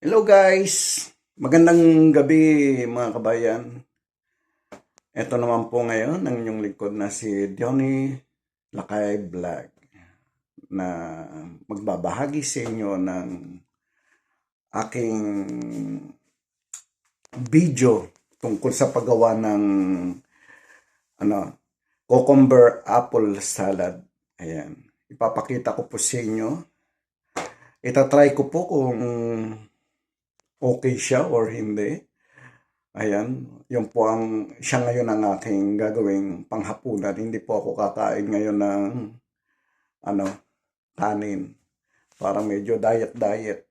Hello guys! Magandang gabi mga kabayan. Ito naman po ngayon ang inyong lingkod na si Johnny Lakay Vlog na magbabahagi sa inyo ng aking video tungkol sa paggawa ng ano, cucumber apple salad. Ayan. Ipapakita ko po sa inyo. Itatry ko po kung okay siya or hindi. Ayan, yun po ang, siya ngayon ang aking gagawing panghapunan. Hindi po ako kakain ngayon ng, ano, kanin. Parang medyo diet-diet.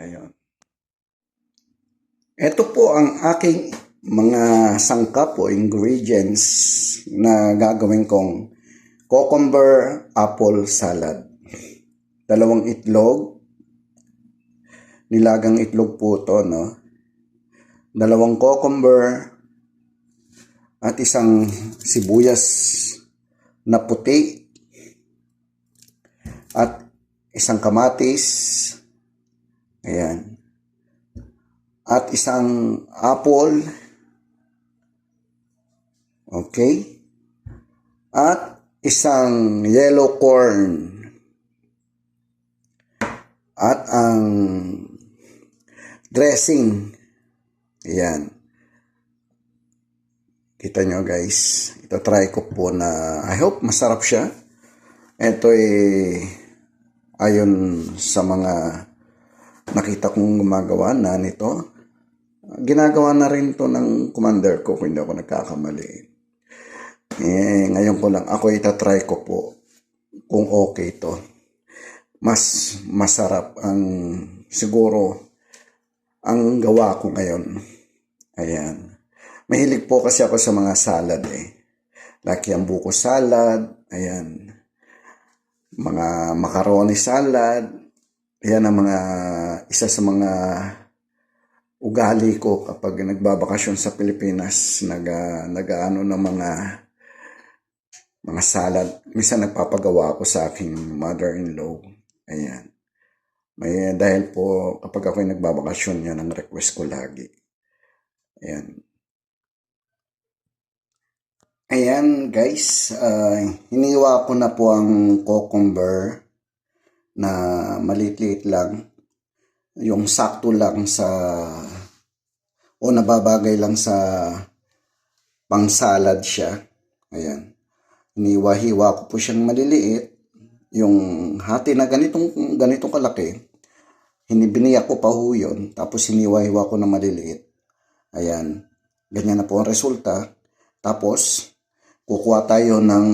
Ayan. Ito po ang aking mga sangkap o ingredients na gagawin kong cucumber apple salad. Dalawang itlog, nilagang itlog po to, no? Dalawang cucumber at isang sibuyas na puti at isang kamatis. Ayan. At isang apple. Okay. At isang yellow corn. At ang dressing. Ayan. Kita nyo guys. Ito try ko po na I hope masarap siya. Ito eh ayon sa mga nakita kong gumagawa na nito. Ginagawa na rin to ng commander ko kung hindi ako nagkakamali. Eh, ngayon ko lang, ako itatry ko po kung okay to mas masarap ang siguro ang gawa ko ngayon. Ayan. Mahilig po kasi ako sa mga salad eh. Laki ang buko salad, ayan. Mga macaroni salad, ayan ang mga isa sa mga ugali ko kapag nagbabakasyon sa Pilipinas, nag nagaano ng mga mga salad. Minsan nagpapagawa ako sa aking mother-in-law. Ayan. May dahil po kapag ako'y nagbabakasyon yan ang request ko lagi. Ayan. Ayan guys, uh, hiniwa ko na po ang cucumber na maliit lang. Yung sakto lang sa o nababagay lang sa pang salad siya. Ayan. Hiniwa-hiwa ko po siyang maliliit yung hati na ganitong ganitong kalaki, hinibiniyak ko pa ho yun, tapos hiniwa-hiwa ko na maliliit. Ayan, ganyan na po ang resulta. Tapos, kukuha tayo ng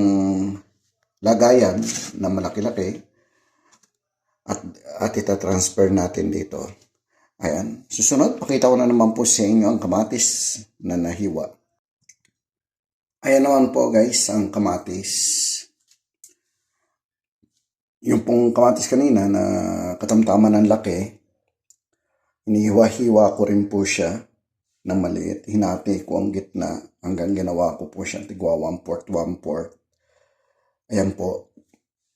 lagayan na malaki-laki at, at itatransfer natin dito. Ayan. Susunod, pakita ko na naman po sa inyo ang kamatis na nahiwa. Ayan naman po guys, ang kamatis yung pong kamatis kanina na katamtaman ng laki, inihiwa-hiwa ko rin po siya ng maliit. Hinati ko ang gitna hanggang ginawa ko po siya tigwa 1 port 1 port. Ayan po.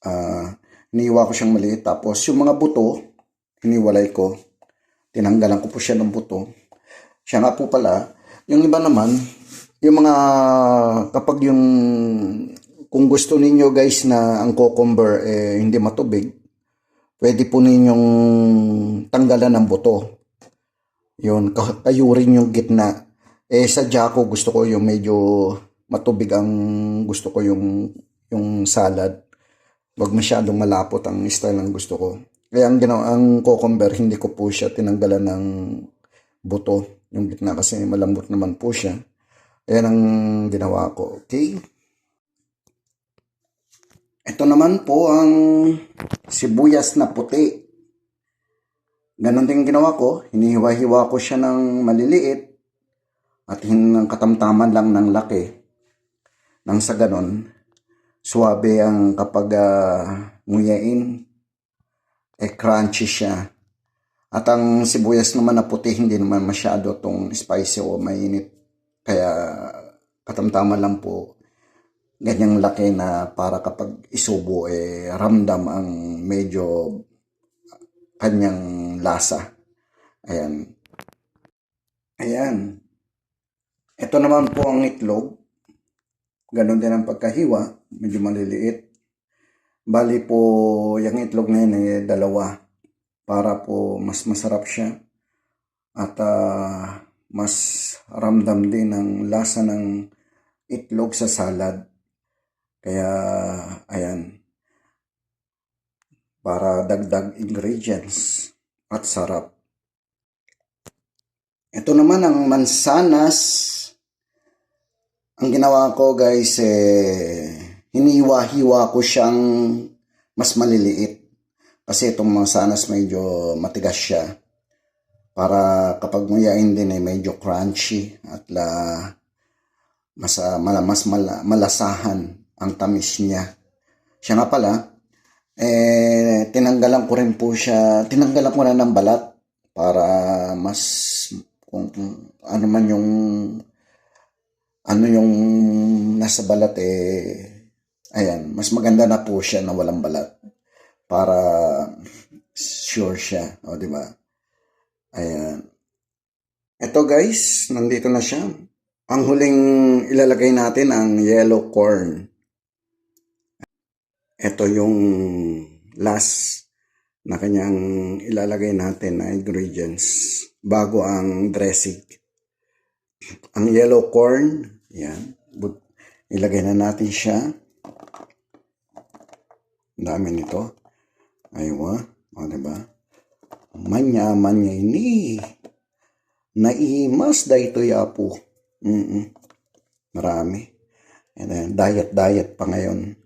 Uh, inihiwa ko siyang maliit. Tapos yung mga buto, hiniwalay ko. Tinanggalan ko po siya ng buto. Siya nga po pala, yung iba naman, yung mga kapag yung kung gusto ninyo guys na ang cucumber eh, hindi matubig, pwede po ninyong tanggalan ng buto. Yun, kayurin yung gitna. Eh sa ko gusto ko yung medyo matubig ang gusto ko yung yung salad. Wag masyadong malapot ang style ng gusto ko. Kaya ang ginawa ang cucumber hindi ko po siya tinanggalan ng buto yung gitna kasi malambot naman po siya. Ayan ang ginawa ko. Okay? Ito naman po ang sibuyas na puti. Ganon din ginawa ko. Hinihiwa-hiwa ko siya ng maliliit at ng katamtaman lang ng laki. Nang sa ganon, suwabe ang kapag uh, nguyain, eh crunchy siya. At ang sibuyas naman na puti, hindi naman masyado tong spicy o mainit. Kaya katamtaman lang po ganyang laki na para kapag isubo eh ramdam ang medyo kanyang lasa. Ayan. Ayan. Ito naman po ang itlog. Ganon din ang pagkahiwa. Medyo maliliit. Bali po, yung itlog na yun ay dalawa. Para po mas masarap siya. At ah, mas ramdam din ang lasa ng itlog sa salad. Kaya, ayan. Para dagdag ingredients at sarap. Ito naman ang mansanas. Ang ginawa ko guys, eh, hiniwa-hiwa ko siyang mas maliliit. Kasi itong mansanas medyo matigas siya. Para kapag nguyain din ay medyo crunchy at la, mas, ah, mala, mas mala- malasahan ang tamis niya. Siya nga pala, eh, tinanggalan ko rin po siya, tinanggalan ko na ng balat para mas kung ano man yung ano yung nasa balat eh ayan mas maganda na po siya na walang balat para sure siya o di ba? Ayan. Ito guys nandito na siya. Ang huling ilalagay natin ang yellow corn ito yung last na kanyang ilalagay natin na ingredients bago ang dressing. Ang yellow corn, yan. Ilagay na natin siya. Ang dami nito. Aywa. O, diba? Manya, manya ini. Naimas da ito yapo. Mm Marami. And then, diet, diet pa ngayon.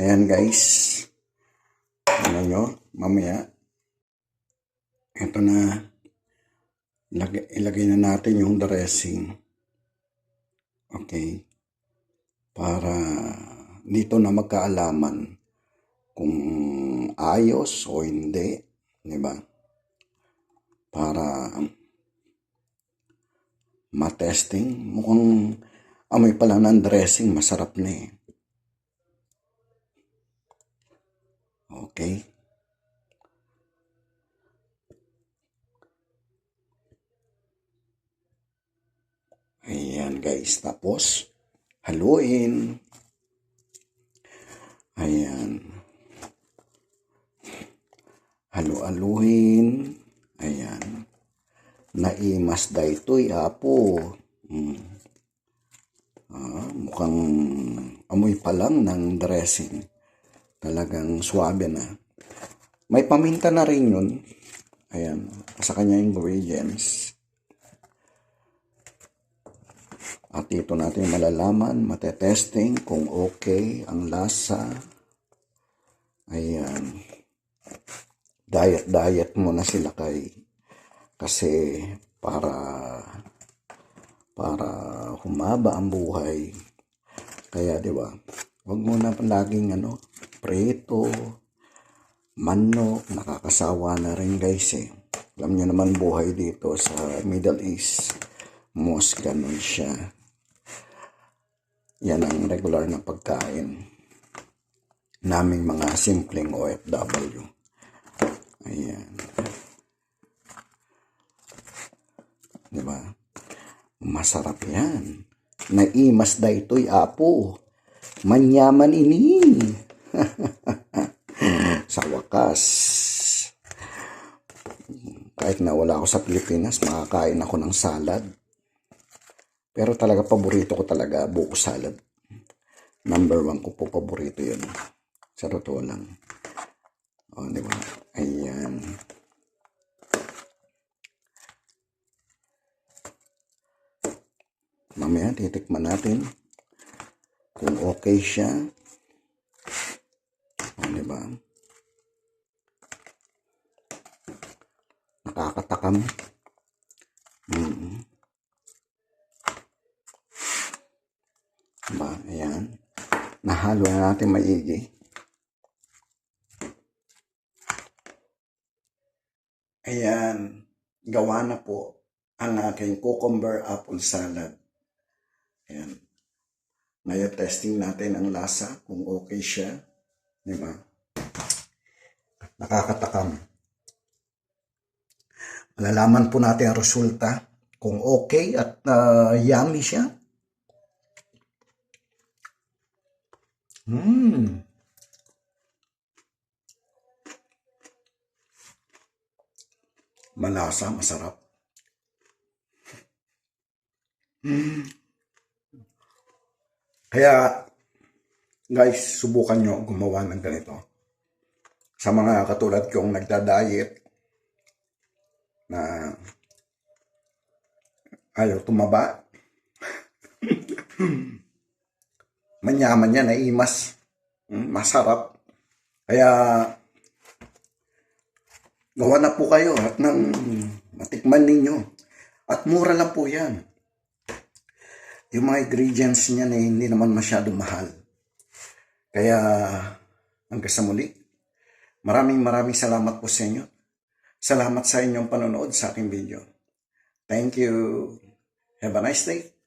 Ayan guys. Ano nyo? Mamaya. Ito na. Ilagay, ilagay na natin yung dressing. Okay. Para dito na magkaalaman kung ayos o hindi. Di ba? Para matesting. Mukhang amoy pa lang ng dressing. Masarap na eh. Okay. Ayan guys. Tapos, haluin. Ayan. Halu-aluhin. Ayan. Naimas da ito'y apo. Hmm. Ah, mukhang amoy pa lang ng dressing. Talagang swabe na. May paminta na rin yun. Ayan. Sa kanya ingredients. At dito natin malalaman, matetesting kung okay ang lasa. Ayan. Diet-diet muna sila kay kasi para para humaba ang buhay. Kaya 'di ba? Huwag muna laging ano, preto, manok, nakakasawa na rin guys eh. Alam niyo naman buhay dito sa Middle East. Most ganun siya. Yan ang regular na pagkain naming mga simpleng OFW. Ayan. Di ba? Masarap yan. Naimas da ito'y apo. Manyaman ini. sa wakas. Kahit na wala ako sa Pilipinas, makakain ako ng salad. Pero talaga paborito ko talaga buko salad. Number one ko po paborito yun. Sa totoo lang. O, di ba? Ayan. Mamaya titikman natin kung okay siya. Ba? Nakakatakam. Mm. Ba, ayan. Nahalo na natin maigi. Ayan. Gawa na po ang aking cucumber apple salad. Ayan. Ngayon, testing natin ang lasa, kung okay siya. Di ba? Nakakatakam. Malalaman po natin ang resulta kung okay at ah, yummy siya. Hmm. Malasa, masarap. Hmm. Kaya, guys, subukan nyo gumawa ng ganito. Sa mga katulad kong nagda-diet na ayaw tumaba. Manyaman yan, naimas. Mm, Masarap. Kaya, gawa na po kayo at nang matikman ninyo. At mura lang po yan. Yung mga ingredients niya na hindi naman masyado mahal. Kaya, hanggang sa muli, maraming maraming salamat po sa inyo. Salamat sa inyong panonood sa aking video. Thank you. Have a nice day.